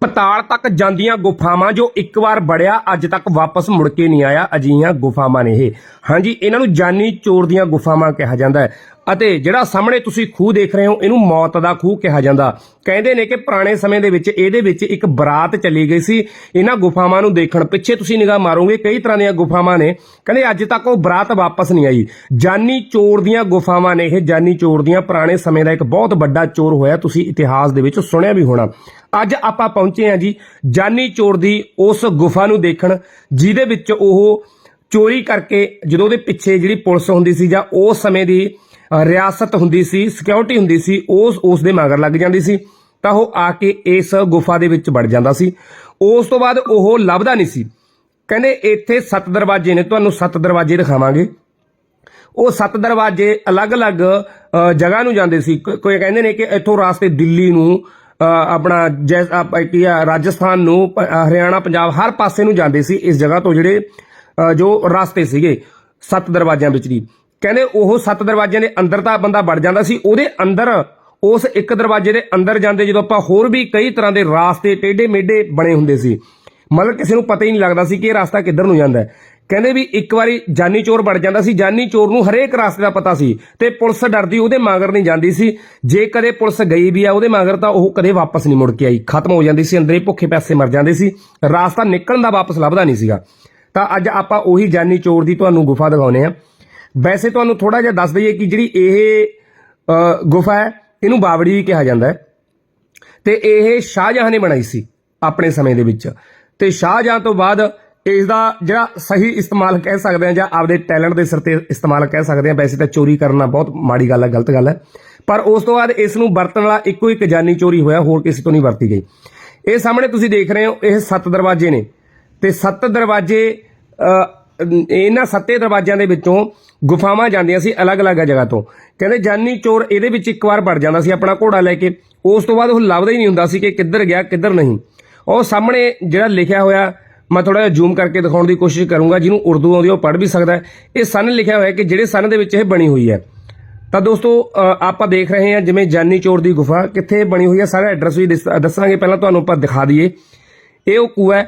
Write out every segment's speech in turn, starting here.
ਪਤਾਲ ਤੱਕ ਜਾਂਦੀਆਂ ਗੁਫਾਵਾਂ ਜੋ ਇੱਕ ਵਾਰ ਬੜਿਆ, ਅੱਜ ਤੱਕ ਵਾਪਸ ਮੁੜ ਕੇ ਨਹੀਂ ਆਇਆ, ਅਜਿਹੀਆਂ ਗੁਫਾਵਾਂ ਨੇ ਇਹ। ਹਾਂਜੀ, ਇਹਨਾਂ ਨੂੰ ਜਾਨੀ ਚੋਰ ਦੀਆਂ ਗੁਫਾਵਾਂ ਕਿਹਾ ਜਾਂਦਾ ਹੈ। ਅਤੇ ਜਿਹੜਾ ਸਾਹਮਣੇ ਤੁਸੀਂ ਖੂਹ ਦੇਖ ਰਹੇ ਹੋ, ਇਹਨੂੰ ਮੌਤ ਦਾ ਖੂਹ ਕਿਹਾ ਜਾਂਦਾ। ਕਹਿੰਦੇ ਨੇ ਕਿ ਪੁਰਾਣੇ ਸਮੇਂ ਦੇ ਵਿੱਚ, ਇਹਦੇ ਵਿੱਚ ਇੱਕ ਬਰਾਤ ਚਲੀ ਗਈ ਸੀ। ਇਹਨਾਂ ਗੁਫਾਵਾਂ ਨੂੰ ਦੇਖਣ ਪਿੱਛੇ ਤੁਸੀਂ ਨਿਗਾਹ ਮਾਰੋਗੇ, ਕਈ ਤਰ੍ਹਾਂ ਦੀਆਂ ਗੁਫਾਵਾਂ ਨੇ। ਕਹਿੰਦੇ ਅੱਜ ਤੱਕ ਉਹ ਬਰਾਤ ਵਾਪਸ ਨਹੀਂ ਆਈ। ਜਾਨੀ ਚੋਰ ਦੀਆਂ ਗੁਫਾਵਾਂ ਨੇ ਇਹ। ਜਾਨੀ ਚੋਰ ਦੀਆਂ ਪੁਰਾਣੇ ਸਮੇਂ ਦਾ ਇੱਕ ਬਹੁਤ ਵੱਡਾ ਚੋਰ ਹੋਇਆ, ਤੁਸੀਂ ਇਤਿਹਾਸ ਦੇ ਵਿੱਚ ਸੁਣਿਆ ਵੀ ਹੋਣਾ। ਅੱਜ ਆਪਾਂ ਪਹੁੰਚੇ ਹਾਂ ਜੀ ਜਾਨੀ ਚੋਰ ਦੀ ਉਸ ਗੁਫਾ ਨੂੰ ਦੇਖਣ ਜਿਹਦੇ ਵਿੱਚ ਉਹ ਚੋਰੀ ਕਰਕੇ ਜਦੋਂ ਉਹਦੇ ਪਿੱਛੇ ਜਿਹੜੀ ਪੁਲਿਸ ਹੁੰਦੀ ਸੀ ਜਾਂ ਉਸ ਸਮੇਂ ਦੀ ਰਿਆਸਤ ਹੁੰਦੀ ਸੀ ਸਿਕਿਉਰਿਟੀ ਹੁੰਦੀ ਸੀ ਉਸ ਉਸ ਦੇ ਮਗਰ ਲੱਗ ਜਾਂਦੀ ਸੀ ਤਾਂ ਉਹ ਆ ਕੇ ਇਸ ਗੁਫਾ ਦੇ ਵਿੱਚ ਵੜ ਜਾਂਦਾ ਸੀ। ਉਸ ਤੋਂ ਬਾਅਦ ਉਹ ਲੱਭਦਾ ਨਹੀਂ ਸੀ। ਕਹਿੰਦੇ ਇੱਥੇ ਸੱਤ ਦਰਵਾਜ਼ੇ ਨੇ ਤੁਹਾਨੂੰ ਸੱਤ ਦਰਵਾਜ਼ੇ ਦਿਖਾਵਾਂਗੇ। ਉਹ ਸੱਤ ਦਰਵਾਜ਼ੇ ਅਲੱਗ-ਅਲੱਗ ਅ, ਜਗ੍ਹਾ ਨੂੰ ਜਾਂਦੇ ਸੀ। ਕੋਈ ਕਹਿੰਦੇ ਨੇ ਕਿ ਇੱਥੋਂ ਰਾਸਤੇ ਦਿੱਲੀ ਨੂੰ ਆਪਣਾ ਜੈ ਕੀ ਆ, ਰਾਜਸਥਾਨ ਨੂੰ ਹਰਿਆਣਾ, ਪੰਜਾਬ ਹਰ ਪਾਸੇ ਨੂੰ ਜਾਂਦੇ ਸੀ ਇਸ ਜਗ੍ਹਾ ਤੋਂ ਜਿਹੜੇ ਜੋ ਰਸਤੇ ਸੀਗੇ ਸੱਤ ਦਰਵਾਜ਼ਿਆਂ ਵਿੱਚ ਦੀ। ਕਹਿੰਦੇ ਉਹ ਸੱਤ ਦਰਵਾਜ਼ਿਆਂ ਦੇ ਅੰਦਰ ਤਾਂ ਬੰਦਾ ਵੜ ਜਾਂਦਾ ਸੀ, ਉਹਦੇ ਅੰਦਰ, ਉਸ ਇੱਕ ਦਰਵਾਜ਼ੇ ਦੇ ਅੰਦਰ ਜਾਂਦੇ ਜਦੋਂ ਆਪਾਂ ਹੋਰ ਵੀ ਕਈ ਤਰ੍ਹਾਂ ਦੇ ਰਾਸਤੇ ਟੇਢੇ ਮੇਢੇ ਬਣੇ ਹੁੰਦੇ ਸੀ। ਮਤਲਬ ਕਿਸੇ ਨੂੰ ਪਤਾ ਹੀ ਨਹੀਂ ਲੱਗਦਾ ਸੀ ਕਿ ਇਹ ਰਸਤਾ ਕਿੱਧਰ ਨੂੰ ਜਾਂਦਾ ਹੈ। ਕਹਿੰਦੇ ਵੀ ਇੱਕ ਵਾਰੀ ਜਾਨੀ ਚੋਰ ਬਣ ਜਾਂਦਾ ਸੀ, ਜਾਨੀ ਚੋਰ ਨੂੰ ਹਰੇਕ ਰਸਤੇ ਦਾ ਪਤਾ ਸੀ ਤੇ ਪੁਲਿਸ ਡਰਦੀ ਉਹਦੇ ਮਗਰ ਨਹੀਂ ਜਾਂਦੀ ਸੀ। ਜੇ ਕਦੇ ਪੁਲਿਸ ਗਈ ਵੀ ਆ ਉਹਦੇ ਮਗਰ ਤਾਂ ਉਹ ਕਦੇ ਵਾਪਸ ਨਹੀਂ ਮੁੜ ਕੇ ਆਈ, ਖਤਮ ਹੋ ਜਾਂਦੀ ਸੀ, ਅੰਦਰੇ ਭੁੱਖੇ ਪੈਸੇ ਮਰ ਜਾਂਦੇ ਸੀ, ਰਾਸਤਾ ਨਿਕਲਣ ਦਾ ਵਾਪਸ ਲੱਭਦਾ ਨਹੀਂ ਸੀਗਾ। ਤਾਂ ਅੱਜ ਆਪਾਂ ਉਹੀ ਜਾਨੀ ਚੋਰ ਦੀ ਤੁਹਾਨੂੰ ਗੁਫਾ ਦਿਖਾਉਨੇ ਆ ਵੈਸੇ ਤੁਹਾਨੂੰ ਥੋੜਾ ਜਿਹਾ ਦੱਸ ਦਈਏ ਕਿ ਜਿਹੜੀ ਇਹ ਗੁਫਾ ਹੈ, ਇਹਨੂੰ ਬਾਵੜੀ ਵੀ ਕਿਹਾ ਜਾਂਦਾ ਹੈ। ਤੇ ਇਹ ਸ਼ਾਹਜਹਾਂ ਨੇ ਬਣਾਈ ਸੀ ਆਪਣੇ ਸਮੇਂ ਦੇ ਵਿੱਚ। ਤੇ ਸ਼ਾਹਜਹਾਂ ਤੋਂ ਬਾਅਦ ਇਸ ਦਾ ਜਿਹੜਾ ਸਹੀ ਇਸਤੇਮਾਲ ਕਹਿ ਸਕਦੇ ਆ ਜਾਂ ਆਪਦੇ ਟੈਲੈਂਟ ਦੇ ਸਿਰ ਤੇ ਇਸਤੇਮਾਲ ਕਹਿ ਸਕਦੇ ਆ ਵੈਸੇ ਤਾਂ ਚੋਰੀ ਕਰਨਾ ਬਹੁਤ ਮਾੜੀ ਗੱਲ ਹੈ, ਗਲਤ ਗੱਲ ਹੈ। ਪਰ ਉਸ ਤੋਂ ਬਾਅਦ ਇਸ ਨੂੰ ਵਰਤਣ ਵਾਲਾ ਇੱਕੋ ਇੱਕ ਜਾਨੀ ਚੋਰੀ ਹੋਇਆ, ਹੋਰ ਕਿਸੇ ਤੋਂ ਨਹੀਂ ਵਰਤੀ ਗਈ। ਇਹ ਸਾਹਮਣੇ ਤੁਸੀਂ ਦੇਖ ਰਹੇ ਹੋ, ਇਹ ਸੱਤ ਦਰਵਾਜ਼ੇ ਨੇ। ਤੇ ਸੱਤ ਦਰਵਾਜ਼ੇ ਇਹਨਾਂ ਸੱਤੇ ਦਰਵਾਜ਼ਿਆਂ ਦੇ ਵਿੱਚੋਂ ਗੁਫਾਵਾਂ ਜਾਂਦੀਆਂ ਸੀ ਅਲੱਗ-ਅਲੱਗ ਜਗ੍ਹਾ ਤੋਂ। ਕਹਿੰਦੇ ਜਾਨੀ ਚੋਰ ਇਹਦੇ ਵਿੱਚ ਇੱਕ ਵਾਰ ਵੜ ਜਾਂਦਾ ਸੀ ਆਪਣਾ ਘੋੜਾ ਲੈ ਕੇ। ਉਸ ਤੋਂ ਬਾਅਦ ਉਹ ਲੱਭਦਾ ਹੀ ਨਹੀਂ ਹੁੰਦਾ ਸੀ ਕਿ ਕਿੱਧਰ ਗਿਆ, ਕਿੱਧਰ ਨਹੀਂ। ਉਹ ਸਾਹਮਣੇ ਜਿਹੜਾ ਲਿਖਿਆ ਹੋਇਆ ਮੈਂ ਥੋੜਾ ਜਿਹਾ ਜ਼ੂਮ ਕਰਕੇ ਦਿਖਾਉਣ ਦੀ ਕੋਸ਼ਿਸ਼ ਕਰੂੰਗਾ, ਜਿਹਨੂੰ ਉਰਦੂ ਆਉਂਦੀ ਉਹ ਪੜ੍ਹ ਵੀ ਸਕਦਾ ਹੈ। ਇਹ ਸਨ ਲਿਖਿਆ ਹੋਇਆ ਕਿ ਜਿਹੜੇ ਸਨ ਦੇ ਵਿੱਚ ਇਹ ਬਣੀ ਹੋਈ ਹੈ। ਤਾਂ ਦੋਸਤੋ ਆਪਾਂ ਦੇਖ ਰਹੇ ਹਾਂ ਜਿਵੇਂ ਜਾਨੀ ਚੋਰ ਦੀ ਗੁਫਾ, ਕਿੱਥੇ ਬਣੀ ਹੋਈ ਹੈ, ਸਾਰਾ ਐਡਰੈਸ ਵੀ ਦਿਸ- ਦੱਸਾਂਗੇ। ਪਹਿਲਾਂ ਤੁਹਾਨੂੰ ਆਪਾਂ ਦਿਖਾ ਦਈਏ। ਇਹ ਉਹ ਕੂਆ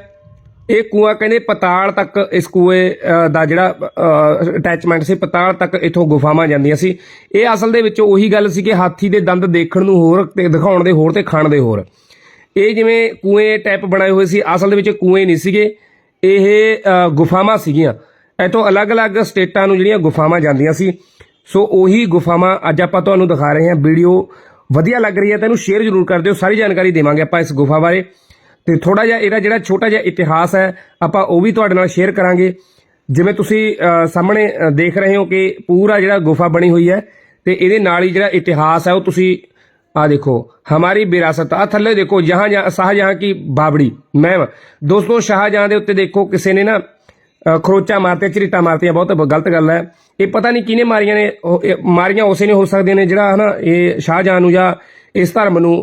ਇਹ ਕੂਆ ਕਹਿੰਦੇ ਪਤਾਲ ਤੱਕ ਇਸ ਕੂਏ ਦਾ ਜਿਹੜਾ ਅਟੈਚਮੈਂਟ ਸੀ, ਪਤਾਲ ਤੱਕ ਇਥੋਂ ਗੁਫਾਵਾਂ ਜਾਂਦੀਆਂ ਸੀ। ਇਹ ਅਸਲ ਦੇ ਵਿੱਚ ਉਹੀ ਗੱਲ ਸੀ ਕਿ ਹਾਥੀ ਦੇ ਦੰਦ ਦੇਖਣ ਨੂੰ ਹੋਰ ਤੇ ਦਿਖਾਉਣ ਦੇ ਹੋਰ ਤੇ ਖਾਣ ਦੇ ਹੋਰ। ਇਹ ਜਿਵੇਂ ਕੂਏ ਟਾਈਪ ਬਣਾਏ ਹੋਏ ਸੀ, ਅਸਲ ਦੇ ਵਿੱਚ ਕੂਏ ਨਹੀਂ ਸੀਗੇ, ਇਹ ਗੁਫਾਵਾਂ ਸੀਗੀਆਂ। ਇਥੋਂ ਅਲੱਗ-ਅਲੱਗ ਸਟੇਟਾਂ ਨੂੰ ਜਿਹੜੀਆਂ ਗੁਫਾਵਾਂ ਜਾਂਦੀਆਂ ਸੀ। ਸੋ ਉਹੀ ਗੁਫਾਵਾਂ ਅੱਜ ਆਪਾਂ ਤੁਹਾਨੂੰ ਦਿਖਾ ਰਹੇ ਹਾਂ, ਵੀਡੀਓ ਵਧੀਆ ਲੱਗ ਰਹੀ ਹੈ ਤਾਂ ਇਹਨੂੰ ਸ਼ੇਅਰ ਜ਼ਰੂਰ ਕਰ ਦਿਓ, ਸਾਰੀ ਜਾਣਕਾਰੀ ਦੇਵਾਂਗੇ ਆਪਾਂ ਇਸ ਗੁਫਾ ਬਾਰੇ। ਤੇ ਥੋੜਾ ਜਿਹਾ ਇਹਦਾ ਜਿਹੜਾ ਛੋਟਾ ਜਿਹਾ ਇਤਿਹਾਸ ਹੈ, ਆਪਾਂ ਉਹ ਵੀ ਤੁਹਾਡੇ ਨਾਲ ਸ਼ੇਅਰ ਕਰਾਂਗੇ। ਜਿਵੇਂ ਤੁਸੀਂ ਸਾਹਮਣੇ ਦੇਖ ਰਹੇ ਹੋ ਕਿ ਪੂਰਾ ਜਿਹੜਾ ਗੁਫਾ ਬਣੀ ਹੋਈ ਹੈ, ਤੇ ਇਹਦੇ ਨਾਲ ਹੀ ਜਿਹੜਾ ਇਤਿਹਾਸ ਹੈ, ਉਹ ਤੁਸੀਂ ਆ ਦੇਖੋ ਹਮਾਰੀ ਵਿਰਾਸਤ ਆ ਥੱਲੇ ਦੇਖੋ ਜਹਾਂ ਜਹਾਂ ਸ਼ਾਹਜਹਾਂ ਕੀ ਬਾਬੜੀ ਮਹਿਮ ਦੋਸਤੋ ਸ਼ਾਹਜਹਾਂ ਦੇ ਉੱਤੇ ਦੇਖੋ ਕਿਸੇ ਨੇ ਨਾ ਖਰੋਚਾ ਮਾਰਤੇ ਝਰੀਟਾ ਮਾਰਤੀਆਂ ਬਹੁਤ ਗਲਤ ਗੱਲ ਹੈ ਇਹ ਪਤਾ ਨਹੀਂ ਕਿਹਨੇ ਮਾਰੀਆਂ ਨੇ ਉਹ- ਇਹ ਮਾਰੀਆਂ ਉਸੇ ਨੇ ਹੋ ਸਕਦੀਆਂ ਨੇ ਜਿਹੜਾ ਹਨਾ ਇਹ ਸ਼ਾਹਜਹਾਂ ਨੂੰ ਜਾਂ ਇਸ ਧਰਮ ਨੂੰ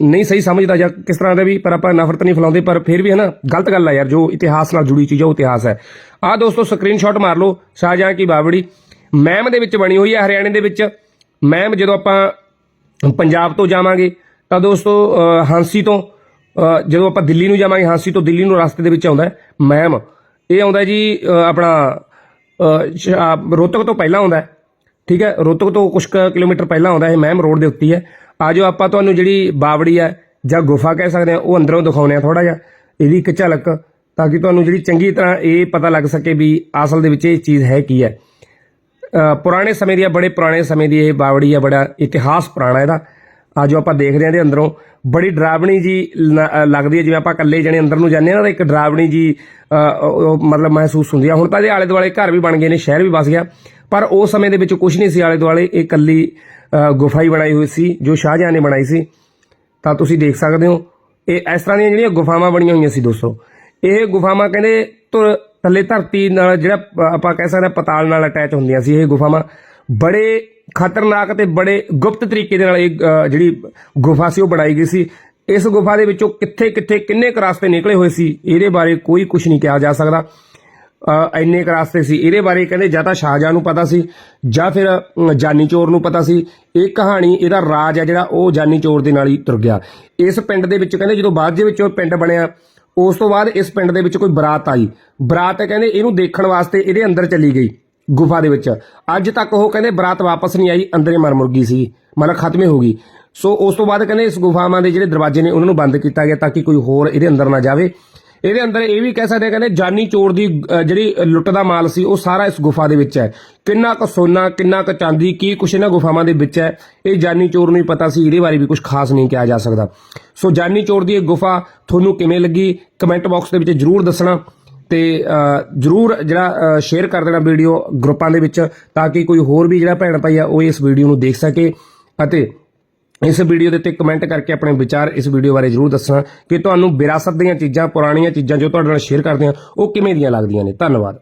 ਨਹੀਂ ਸਹੀ ਸਮਝਦਾ ਜਾਂ ਕਿਸ ਤਰ੍ਹਾਂ ਦਾ ਵੀ ਪਰ ਆਪਾਂ ਨਫ਼ਰਤ ਨਹੀਂ ਫੈਲਾਉਂਦੇ ਪਰ ਫਿਰ ਵੀ ਹਨਾ ਗਲਤ ਗੱਲ ਹੈ ਯਾਰ ਜੋ ਇਤਿਹਾਸ ਨਾਲ ਜੁੜੀ ਚੀਜ਼ ਹੈ ਉਹ ਇਤਿਹਾਸ ਹੈ ਆਹ ਦੋਸਤੋ ਸਕਰੀਨਸ਼ਾਟ ਮਾਰ ਲਓ ਸ਼ਾਹਜਹਾਂ ਕੀ ਬਾਵੜੀ ਮੈਮ ਦੇ ਵਿੱਚ ਬਣੀ ਹੋਈ ਹੈ ਹਰਿਆਣੇ ਦੇ ਵਿੱਚ ਮੈਮ ਜਦੋਂ ਆਪਾਂ ਪੰਜਾਬ ਤੋਂ ਜਾਵਾਂਗੇ ਤਾਂ ਦੋਸਤੋ ਅ, ਹਾਂਸੀ ਤੋਂ ਜਦੋਂ ਆਪਾਂ ਦਿੱਲੀ ਨੂੰ ਜਾਵਾਂਗੇ ਹਾਂਸੀ ਤੋਂ ਦਿੱਲੀ ਨੂੰ ਰਸਤੇ ਦੇ ਵਿੱਚ ਆਉਂਦਾ ਹੈ ਮੈਮ ਇਹ ਆਉਂਦਾ ਜੀ ਆਪਣਾ ਅ, ਰੋਹਤਕ ਤੋਂ ਪਹਿਲਾਂ ਆਉਂਦਾ ਠੀਕ ਹੈ ਰੋਹਤਕ ਤੋਂ ਕੁਝ ਕੁ ਕਿਲੋਮੀਟਰ ਪਹਿਲਾਂ ਆਉਂਦਾ ਇਹ ਮੈਮ ਰੋਡ ਦੇ ਉੱਤੇ ਹੀ ਹੈ ਆਜੋ ਆਪਾਂ ਤੁਹਾਨੂੰ ਜਿਹੜੀ ਬਾਵੜੀ ਹੈ ਜਾਂ ਗੁਫਾ ਕਹਿ ਸਕਦੇ ਆ ਉਹ ਅੰਦਰੋਂ ਦਿਖਾਉਣੇ ਆ ਥੋੜਾ ਜਿਹਾ ਇਹਦੀ ਇੱਕ ਝਲਕ ਤਾਂ ਕਿ ਤੁਹਾਨੂੰ ਜਿਹੜੀ ਚੰਗੀ ਤਰ੍ਹਾਂ ਇਹ ਪਤਾ ਲੱਗ ਸਕੇ ਵੀ ਅਸਲ ਦੇ ਵਿੱਚ ਇਹ ਚੀਜ਼ ਹੈ ਕੀ ਹੈ। ਪੁਰਾਣੇ ਸਮੇਂ ਦੀ ਆ ਬੜੇ ਪੁਰਾਣੇ ਸਮੇਂ ਦੀ ਇਹ ਬਾਵੜੀ ਆ ਬੜਾ ਇਤਿਹਾਸ ਪੁਰਾਣਾ ਇਹਦਾ। ਆ ਜੋ ਆਪਾਂ ਦੇਖਦੇ ਹਾਂ ਇਹਦੇ ਅੰਦਰੋਂ ਬੜੀ ਡਰਾਵਣੀ ਜੀ ਲੱਗਦੀ ਹੈ ਜਿਵੇਂ ਆਪਾਂ ਇਕੱਲੇ ਜਣੇ ਅੰਦਰ ਨੂੰ ਜਾਂਦੇ ਆ ਨਾ ਤਾਂ ਇੱਕ ਡਰਾਵਣੀ ਜੀ ਉਹ- ਮਤਲਬ ਮਹਿਸੂਸ ਹੁੰਦੀ ਆ। ਹੁਣ ਤਾਂ ਇਹਦੇ ਆਲੇ ਦੁਆਲੇ ਘਰ ਵੀ ਬਣ ਗਏ ਨੇ ਸ਼ਹਿਰ ਵੀ ਵਸ ਗਿਆ। ਪਰ ਉਸ ਸਮੇਂ ਦੇ ਵਿੱਚ ਕੁਝ ਨਹੀਂ ਸੀ ਆਲੇ ਦੁਆਲੇ ਇਹ ਇਕੱਲੀ ਅ, ਗੁਫਾ ਹੀ ਬਣਾਈ ਹੋਈ ਸੀ ਜੋ ਸ਼ਾਹਜਹਾਂ ਨੇ ਬਣਾਈ ਸੀ। ਤਾਂ ਤੁਸੀਂ ਦੇਖ ਸਕਦੇ ਹੋ ਇਹ ਇਸ ਤਰ੍ਹਾਂ ਦੀਆਂ ਜਿਹੜੀਆਂ ਗੁਫਾਵਾਂ ਬਣੀਆਂ ਹੋਈਆਂ ਸੀ ਦੋਸਤੋ। ਇਹ ਗੁਫਾਵਾਂ ਕਹਿੰਦੇ ਧੁਰ- ਥੱਲੇ ਧਰਤੀ ਨਾਲ ਜਿਹੜਾ ਆਪਾਂ ਕਹਿ ਸਕਦੇ ਹਾਂ ਪਤਾਲ ਨਾਲ ਅਟੈਚ ਹੁੰਦੀਆਂ ਸੀ ਇਹ ਗੁਫਾਵਾਂ। ਬੜੇ ਖਤਰਨਾਕ ਤੇ ਬੜੇ ਗੁਪਤ ਤਰੀਕੇ ਦੇ ਨਾਲ ਇਹ ਅ, ਜਿਹੜੀ ਗੁਫਾ ਸੀ ਉਹ ਬਣਾਈ ਗਈ ਸੀ। ਇਸ ਗੁਫਾ ਦੇ ਵਿੱਚੋਂ ਕਿੱਥੇ ਕਿੱਥੇ ਕਿੰਨੇ ਕੁ ਰਸਤੇ ਨਿਕਲੇ ਹੋਏ ਸੀ ਇਹਦੇ ਬਾਰੇ ਕੋਈ ਕੁਝ ਨਹੀਂ ਕਿਹਾ ਜਾ ਸਕਦਾ। ਇੰਨੇ ਕੁ ਰਸਤੇ ਸੀ। ਇਹਦੇ ਬਾਰੇ ਕਹਿੰਦੇ ਜਾਂ ਤਾਂ ਸ਼ਾਹਜਹਾਂ ਨੂੰ ਪਤਾ ਸੀ ਜਾਂ ਫਿਰ ਜਾਨੀ ਚੋਰ ਨੂੰ ਪਤਾ ਸੀ। ਇਹ ਕਹਾਣੀ ਇਹਦਾ ਰਾਜ ਹੈ ਜਿਹੜਾ ਉਹ ਜਾਨੀ ਚੋਰ ਦੇ ਨਾਲ ਹੀ ਤੁਰ ਗਿਆ। ਇਸ ਪਿੰਡ ਦੇ ਵਿੱਚ ਕਹਿੰਦੇ ਜਦੋਂ ਬਾਅਦ ਦੇ ਵਿੱਚ ਉਹ ਪਿੰਡ ਬਣਿਆ ਉਸ ਤੋਂ ਬਾਅਦ ਇਸ ਪਿੰਡ ਦੇ ਵਿੱਚ ਕੋਈ ਬਰਾਤ ਆਈ। ਬਰਾਤ ਕਹਿੰਦੇ ਇਹਨੂੰ ਦੇਖਣ ਵਾਸਤੇ ਇਹਦੇ ਅੰਦਰ ਚਲੀ ਗਈ, ਗੁਫਾ ਦੇ ਵਿੱਚ। ਅੱਜ ਤੱਕ ਉਹ ਕਹਿੰਦੇ ਬਰਾਤ ਵਾਪਸ ਨਹੀਂ ਆਈ, ਅੰਦਰੇ ਮਰ ਮੁਰ ਗਈ ਸੀ ਮਤਲਬ ਖਤਮੇ ਹੋ ਗਈ। ਸੋ ਉਸ ਤੋਂ ਬਾਅਦ ਕਹਿੰਦੇ ਇਸ ਗੁਫਾਵਾਂ ਦੇ ਜਿਹੜੇ ਦਰਵਾਜ਼ੇ ਨੇ ਉਹਨਾਂ ਨੂੰ ਬੰਦ ਕੀਤਾ ਗਿਆ ਤਾਂ ਕਿ ਕੋਈ ਹੋਰ ਇਹਦੇ ਅੰਦਰ ਨਾ ਜਾਵੇ। ਇਹਦੇ ਅੰਦਰ ਇਹ ਵੀ ਕਹਿ ਸਕਦੇ ਆ, ਕਹਿੰਦੇ ਜਾਨੀ ਚੋਰ ਦੀ ਜਿਹੜੀ ਲੁੱਟ ਦਾ ਮਾਲ ਸੀ, ਉਹ ਸਾਰਾ ਇਸ ਗੁਫਾ ਦੇ ਵਿੱਚ ਹੈ। ਕਿੰਨਾ ਕੁ ਸੋਨਾ, ਕਿੰਨਾ ਕੁ ਚਾਂਦੀ, ਕੀ ਕੁਛ ਇਹਨਾਂ ਗੁਫਾਵਾਂ ਦੇ ਵਿੱਚ ਹੈ, ਇਹ ਜਾਨੀ ਚੋਰ ਨੂੰ ਹੀ ਪਤਾ ਸੀ, ਇਹਦੇ ਬਾਰੇ ਵੀ ਕੁਝ ਖਾਸ ਨਹੀਂ ਕਿਹਾ ਜਾ ਸਕਦਾ। ਸੋ ਜਾਨੀ ਚੋਰ ਦੀ ਇਹ ਗੁਫਾ ਤੁਹਾਨੂੰ ਕਿਵੇਂ ਲੱਗੀ? ਕਮੈਂਟ ਬਾਕਸ ਦੇ ਵਿੱਚ ਜਰੂਰ ਦੱਸਣਾ ਤੇ ਜਰੂਰ ਜਿਹੜਾ ਸ਼ੇਅਰ ਕਰ ਦੇਣਾ ਵੀਡੀਓ ਗਰੁੱਪਾਂ ਦੇ ਵਿੱਚ, ਤਾਂ ਕਿ ਕੋਈ ਹੋਰ ਵੀ ਜਿਹੜਾ ਭੈਣ ਭਾਈ ਆ, ਉਹ ਇਸ ਵੀਡੀਓ ਨੂੰ ਦੇਖ ਸਕੇ ਅਤੇ ਇਸ ਵੀਡੀਓ ਦੇ ਉੱਤੇ ਕਮੈਂਟ ਕਰਕੇ ਆਪਣੇ ਵਿਚਾਰ ਇਸ ਵੀਡੀਓ ਬਾਰੇ ਜਰੂਰ ਦੱਸਣਾ ਕਿ ਤੁਹਾਨੂੰ ਵਿਰਾਸਤ ਦੀਆਂ ਚੀਜ਼ਾਂ, ਪੁਰਾਣੀਆਂ ਚੀਜ਼ਾਂ ਜੋ ਤੁਹਾਡੇ ਨਾਲ ਸ਼ੇਅਰ ਕਰਦੇ ਹਾਂ ਉਹ ਕਿਵੇਂ ਦੀਆਂ ਲੱਗਦੀਆਂ ਨੇ। ਧੰਨਵਾਦ।